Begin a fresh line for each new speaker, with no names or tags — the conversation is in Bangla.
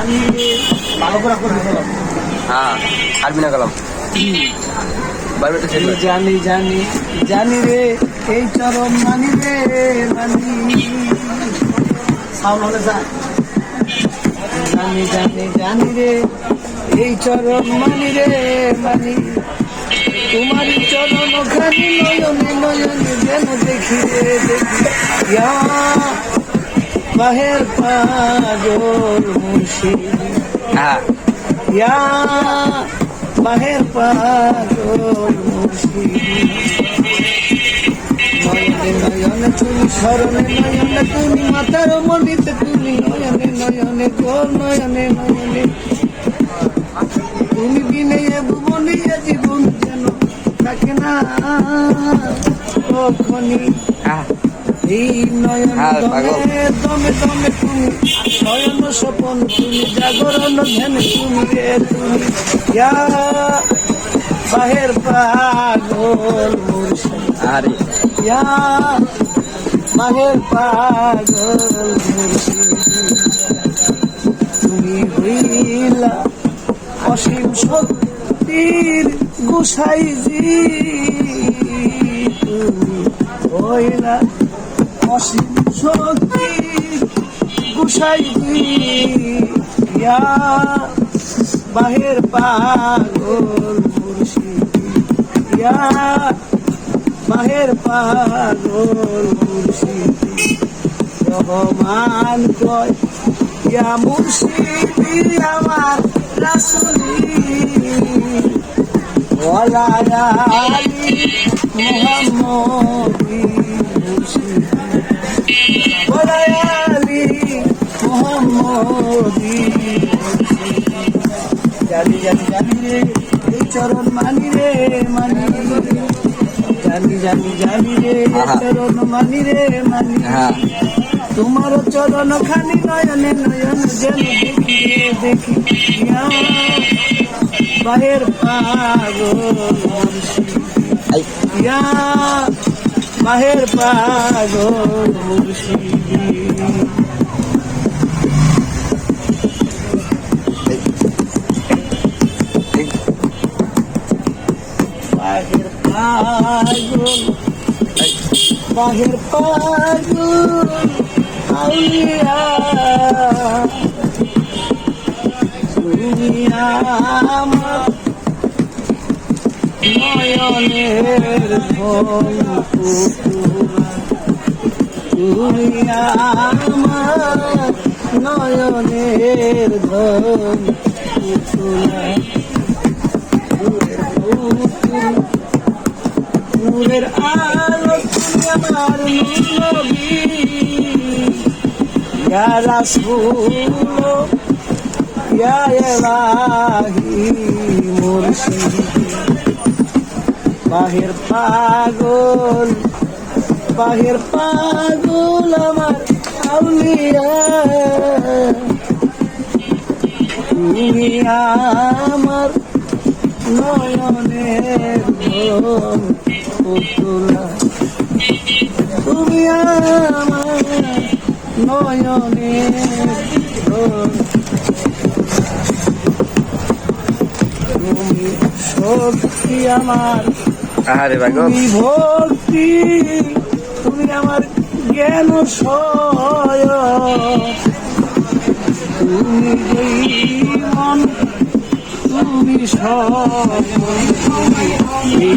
আমি ভালো করে
হ্যাঁ আরবি না গেলাম
জানি জানি জানি রে এই চরম মানি রে মানি। সাউন্ড হলে যা। জানি জানি জানি রে এই চরম মানি রে মানি। তোমারই চরণ খানি নয়নে নয়নে যেন দেখি রে দেখি। বাহের পাগল মুর্শিদ।
হ্যাঁ।
ইয়া বাহের পাগল মুর্শিদ। নয়নে নয়নে তুমি স্মরণে নয়নে তুমি মাতার মনিতে তুমি নয়নে নয়নে গো নয়নে নয়নে। তুমি বিনে এ ভুবনে জীবন যেন থাকে না। কখনই
হ্যাঁ, পাগল।
তুমি তুমি তুমি রে তুমি ইয়া বাহের পাগল
আরে
ইয়া বাহের পাগল তুমি হইলা অসীম শক্তির গুসাইজি তুমি হইলা অসীম শক্তির গুসাইজি ইয়া বাহের পাগল মুর্শিদ ইয়া বাহের পাগল মুর্শিদ রহমান কয়, ইয়া মুর্শিদি, আমার রাসুলি। ওয়ালা আলী মুহাম্মদি আলী মুহাম্মদি জানি জানি জানি রে এই চরণ মানি রে মানি জানি জানি জানি রে। চরণ মানি রে মানি
হ্যাঁ
তোমার চরণ খানি নয়নে নয়ন যেন দেখি বাহের পাগল ইয়া বাহের পাগল বাহের পাগল বাহের পাগল আউলিয়া তুমি আমার নয়নের তুমি আমার নয়নের ধন নূরের আলো তুমি আমার নবী ইয়া রাসূল ইয়া ইলাহি মুর্শিদ বাহির পাগল বাহির পাগল আমার আউলিয়া। তুমি আমার নয়নের পুতুলা। তুমি আমার নয়নের তুমি শক্তি আমার
আরে পাগল।
তুমি ভক্তি তুমি আমার জ্ঞান তুমি মন তুমি সব এই